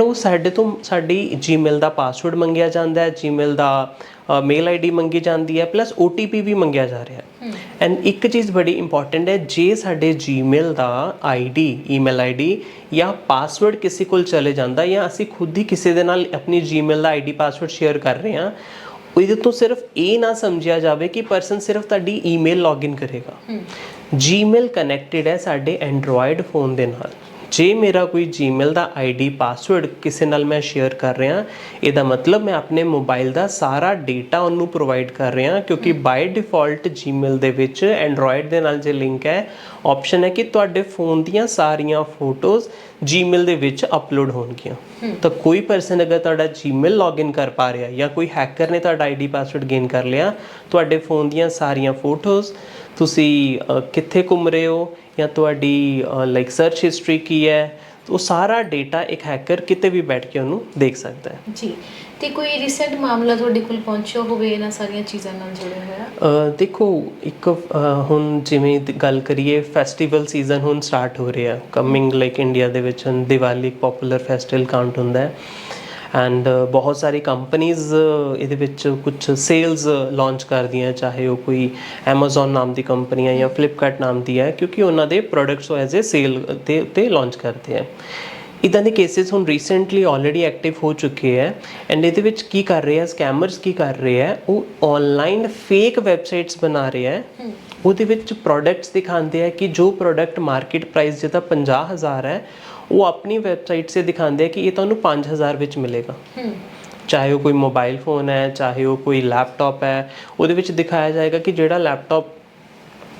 And ਉਹ ਸਾਡੇ ਤੋਂ ਸਾਡੀ ਜੀਮੇਲ ਦਾ ਪਾਸਵਰਡ ਮੰਗਿਆ ਜਾਂਦਾ ਹੈ ਜੀਮੇਲ ਦਾ ਮੇਲ ਆਈਡੀ ਮੰਗੀ ਜਾਂਦੀ ਹੈ ਪਲੱਸ OTP ਵੀ ਮੰਗਿਆ ਜਾ ਰਿਹਾ ਹੈ। ਐਂਡ ਇੱਕ ਚੀਜ਼ ਬੜੀ ਇੰਪੋਰਟੈਂਟ ਹੈ ਜੇ ਸਾਡੇ ਜੀਮੇਲ ਦਾ ਆਈਡੀ ਈਮੇਲ ਆਈਡੀ ਜਾਂ ਪਾਸਵਰਡ ਕਿਸੇ ਕੋਲ ਚਲੇ ਜਾਂਦਾ ਜਾਂ ਅਸੀਂ ਖੁਦ ਹੀ ਕਿਸੇ ਦੇ ਨਾਲ ਆਪਣੀ ਜੀਮੇਲ ਦਾ ਆਈਡੀ ਪਾਸਵਰਡ ਸ਼ੇਅਰ ਕਰ ਰਹੇ ਹਾਂ ਇਹਦੇ ਤੋਂ ਸਿਰਫ ਇਹ ਨਾ ਸਮਝਿਆ ਜਾਵੇ ਕਿ ਪਰਸਨ ਸਿਰਫ ਤੁਹਾਡੀ ਈਮੇਲ ਲੌਗਇਨ ਕਰੇਗਾ। ਜੀਮੇਲ ਕਨੈਕਟਡ ਹੈ ਸਾਡੇ ਐਂਡਰੋਇਡ ਫੋਨ ਦੇ ਨਾਲ। ਜੇ ਮੇਰਾ ਕੋਈ ਜੀਮੇਲ ਦਾ ਆਈਡੀ ਪਾਸਵਰਡ ਕਿਸੇ ਨਾਲ ਮੈਂ ਸ਼ੇਅਰ ਕਰ ਰਿਹਾ ਇਹਦਾ ਮਤਲਬ ਮੈਂ ਆਪਣੇ ਮੋਬਾਈਲ ਦਾ ਸਾਰਾ ਡੇਟਾ ਉਹਨੂੰ ਪ੍ਰੋਵਾਈਡ ਕਰ ਰਿਹਾ ਕਿਉਂਕਿ ਬਾਈ ਡਿਫਾਲਟ ਜੀਮੇਲ ਦੇ ਵਿੱਚ ਐਂਡਰੋਇਡ ਦੇ ਨਾਲ ਜੇ ਲਿੰਕ ਹੈ ਆਪਸ਼ਨ ਹੈ ਕਿ ਤੁਹਾਡੇ ਫੋਨ ਦੀਆਂ ਸਾਰੀਆਂ ਫੋਟੋਜ਼ ਜੀਮੇਲ ਦੇ ਵਿੱਚ ਅਪਲੋਡ ਹੋਣਗੀਆਂ। ਤਾਂ ਕੋਈ ਪਰਸਨ ਅਗਰ ਤੁਹਾਡਾ ਜੀਮੇਲ ਲੌਗਇਨ ਕਰ ਪਾ ਰਿਹਾ ਜਾਂ ਕੋਈ ਹੈਕਰ ਨੇ ਤੁਹਾਡਾ ਆਈਡੀ ਪਾਸਵਰਡ ਗੇਨ ਕਰ ਲਿਆ ਤੁਹਾਡੇ ਫੋਨ ਦੀਆਂ ਸਾਰੀਆਂ ਫੋਟੋਜ਼ ਤੁਸੀਂ ਕਿੱਥੇ ਘੁੰਮ ਰਹੇ ਹੋ? ਜਾਂ ਤੁਹਾਡੀ ਲਾਈਕ ਸਰਚ ਹਿਸਟਰੀ ਕੀ ਹੈ? ਉਹ ਸਾਰਾ ਡੇਟਾ ਇੱਕ ਹੈਕਰ ਕਿਤੇ ਵੀ ਬੈਠ ਕੇ ਉਹਨੂੰ ਦੇਖ ਸਕਦਾ ਹੈ। ਜੀ ਤੇ ਕੋਈ ਰੀਸੈਂਟ ਮਾਮਲਾ ਤੁਹਾਡੇ ਕੋਲ ਪਹੁੰਚਿਆ ਹੋਵੇ ਇਹਨਾਂ ਸਾਰੀਆਂ ਚੀਜ਼ਾਂ ਨਾਲ ਜੁੜਿਆ ਹੋਇਆ? ਅ, ਦੇਖੋ ਇੱਕ ਹੁਣ ਜਿਵੇਂ ਗੱਲ ਕਰੀਏ ਫੈਸਟੀਵਲ ਸੀਜ਼ਨ ਹੁਣ ਸਟਾਰਟ ਹੋ ਰਿਹਾ। ਕਮਿੰਗ ਲਾਈਕ ਇੰਡੀਆ ਦੇ ਵਿੱਚ ਹੁਣ ਦੀਵਾਲੀ ਪਪੂਲਰ ਫੈਸਟੀਵਲ ਕਾਊਂਟ ਹੁੰਦਾ ਹੈ। ਐਂਡ uh, ਬਹੁਤ ਸਾਰੀ ਕੰਪਨੀਆਂ uh, ਇਹਦੇ ਵਿੱਚ ਕੁਝ ਸੇਲਸ ਲਾਂਚ ਕਰਦੀਆਂ, ਚਾਹੇ ਉਹ ਕੋਈ Amazon ਨਾਮ ਦੀ ਕੰਪਨੀ ਹੈ ਜਾਂ Flipkart ਨਾਮ ਦੀ ਹੈ, ਕਿਉਂਕਿ ਉਹਨਾਂ ਦੇ ਪ੍ਰੋਡਕਟਸ ਉਹ ਐਜ਼ ਅ ਸੇਲ ਤੇ ਉੱਤੇ ਲਾਂਚ ਕਰਦੇ ਆ ਇਦਾਂ ਦੇ ਕੇਸਿਸ ਹੁਣ ਰੀਸੈਂਟਲੀ ਆਲਰੇਡੀ ਐਕਟਿਵ ਹੋ ਚੁੱਕੇ ਹੈ। ਐਂਡ ਇਹਦੇ ਵਿੱਚ ਕੀ ਕਰ ਰਹੇ ਆ ਸਕੈਮਰਸ ਕੀ ਕਰ ਰਹੇ ਆ ਉਹ ਆਨਲਾਈਨ ਫੇਕ ਵੈਬਸਾਈਟਸ ਬਣਾ ਰਹੇ ਆ ਉਹਦੇ ਵਿੱਚ ਪ੍ਰੋਡਕਟਸ ਦਿਖਾਉਂਦੇ ਆ ਕਿ ਜੋ ਪ੍ਰੋਡਕਟ ਮਾਰਕੀਟ ਪ੍ਰਾਈਸ ਜਿਹਦਾ 50000 ਹੈ ਉਹ ਆਪਣੀ ਵੈਬਸਾਈਟ 'ਤੇ ਦਿਖਾਉਂਦੇ ਆ ਕਿ ਇਹ ਤੁਹਾਨੂੰ 5000 ਵਿੱਚ ਮਿਲੇਗਾ। ਚਾਹੇ ਉਹ ਕੋਈ ਮੋਬਾਈਲ ਫੋਨ ਹੈ ਚਾਹੇ ਉਹ ਕੋਈ ਲੈਪਟਾਪ ਹੈ ਉਹਦੇ ਵਿੱਚ ਦਿਖਾਇਆ ਜਾਏਗਾ ਕਿ ਜਿਹੜਾ ਲੈਪਟਾਪ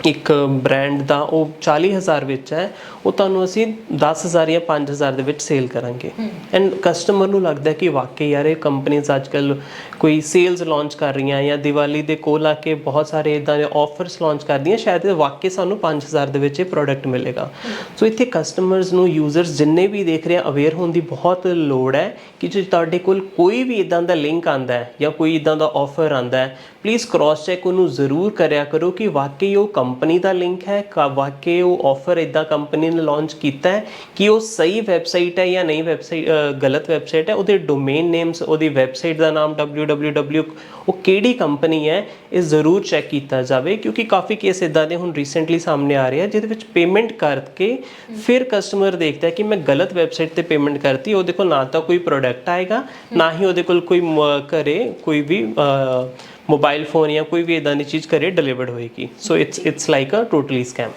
ਇੱਕ ਬ੍ਰਾਂਡ ਦਾ ਉਹ 40000 ਵਿੱਚ ਹੈ ਉਹ ਤੁਹਾਨੂੰ ਅਸੀਂ 10000 ਜਾਂ 5000 ਦੇ ਵਿੱਚ ਸੇਲ ਕਰਾਂਗੇ। ਐਂਡ ਕਸਟਮਰ ਨੂੰ ਲੱਗਦਾ ਕਿ ਵਾਕਈ ਯਾਰ ਇਹ ਕੰਪਨੀਆਂ ਅੱਜਕੱਲ ਕੋਈ ਸੇਲਸ ਲਾਂਚ ਕਰ ਰਹੀਆਂ ਜਾਂ ਦੀਵਾਲੀ ਦੇ ਕੋਲ ਆ ਕੇ ਬਹੁਤ ਸਾਰੇ ਇਦਾਂ ਦੇ ਆਫਰਸ ਲਾਂਚ ਕਰਦੀਆਂ ਸ਼ਾਇਦ ਇਹ ਵਾਕਈ ਸਾਨੂੰ 5000 ਦੇ ਵਿੱਚ ਇਹ ਪ੍ਰੋਡਕਟ ਮਿਲੇਗਾ। ਸੋ ਇੱਥੇ ਕਸਟਮਰਸ ਨੂੰ ਯੂਜ਼ਰਸ ਜਿੰਨੇ ਵੀ ਦੇਖ ਰਹੇ ਆ ਅਵੇਅਰ ਹੋਣ ਦੀ ਬਹੁਤ ਲੋੜ ਹੈ ਕਿ ਜੇ ਤੁਹਾਡੇ ਕੋਲ ਕੋਈ ਵੀ ਇਦਾਂ ਦਾ ਲਿੰਕ ਆਂਦਾ ਹੈ ਜਾਂ ਕੋਈ ਇਦਾਂ ਦਾ ਆਫਰ ਆਂਦਾ ਹੈ ਪਲੀਜ਼ ਕ੍ਰਾਸ ਚੈੱਕ ਉਹਨੂੰ ਜ਼ਰੂਰ ਕਰਿਆ ਕਰੋ ਕਿ ਵਾਕਈ ਉਹ ਕੰਪਨੀ ਦਾ ਲਿੰਕ ਹੈ, ਕਾ ਵਾਕਈ ਉਹ ਆਫਰ ਇਦਾਂ ਕੰਪਨੀ ਨੇ ਲਾਂਚ ਕੀਤਾ ਹੈ ਕਿ ਉਹ ਸਹੀ ਵੈਬਸਾਈਟ ਹੈ ਜਾਂ ਨਹੀਂ ਵੈਬਸਾਈਟ ਗਲਤ ਵੈਬਸਾਈਟ ਹੈ, ਉਹਦੇ ਡੋਮੇਨ ਨੇਮਸ ਉਹਦੀ ਵੈਬਸਾਈਟ ਦਾ ਨਾਮ www, ਉਹ ਕਿਹੜੀ ਕੰਪਨੀ ਹੈ ਇਹ ਜ਼ਰੂਰ ਚੈੱਕ ਕੀਤਾ ਜਾਵੇ ਕਿਉਂਕਿ ਕਾਫੀ ਕੇਸ ਇਦਾਂ ਦੇ ਹੁਣ ਰੀਸੈਂਟਲੀ ਸਾਹਮਣੇ ਆ ਰਹੇ ਆ, ਜਿਹਦੇ ਵਿੱਚ ਪੇਮੈਂਟ ਕਰਕੇ ਫਿਰ ਕਸਟਮਰ ਦੇਖਦਾ ਹੈ ਕਿ ਮੈਂ ਗਲਤ ਵੈਬਸਾਈਟ ਤੇ ਪੇਮੈਂਟ ਕਰਤੀ, ਉਹਦੇ ਕੋਲ ਨਾ ਤਾਂ ਕੋਈ ਪ੍ਰੋਡਕਟ ਆਏਗਾ, ਨਾ ਹੀ ਉਹਦੇ ਕੋਲ ਕੋਈ ਮ- ਘਰੇ ਕੋਈ ਵੀ ਮੋਬਾਈਲ ਫੋਨ ਜਾਂ ਕੋਈ ਵੀ ਇਦਾਂ ਦੀ ਚੀਜ਼ ਘਰੇ ਡਿਲੀਵਰਡ ਹੋਏਗੀ। So it's it's like uh totally scam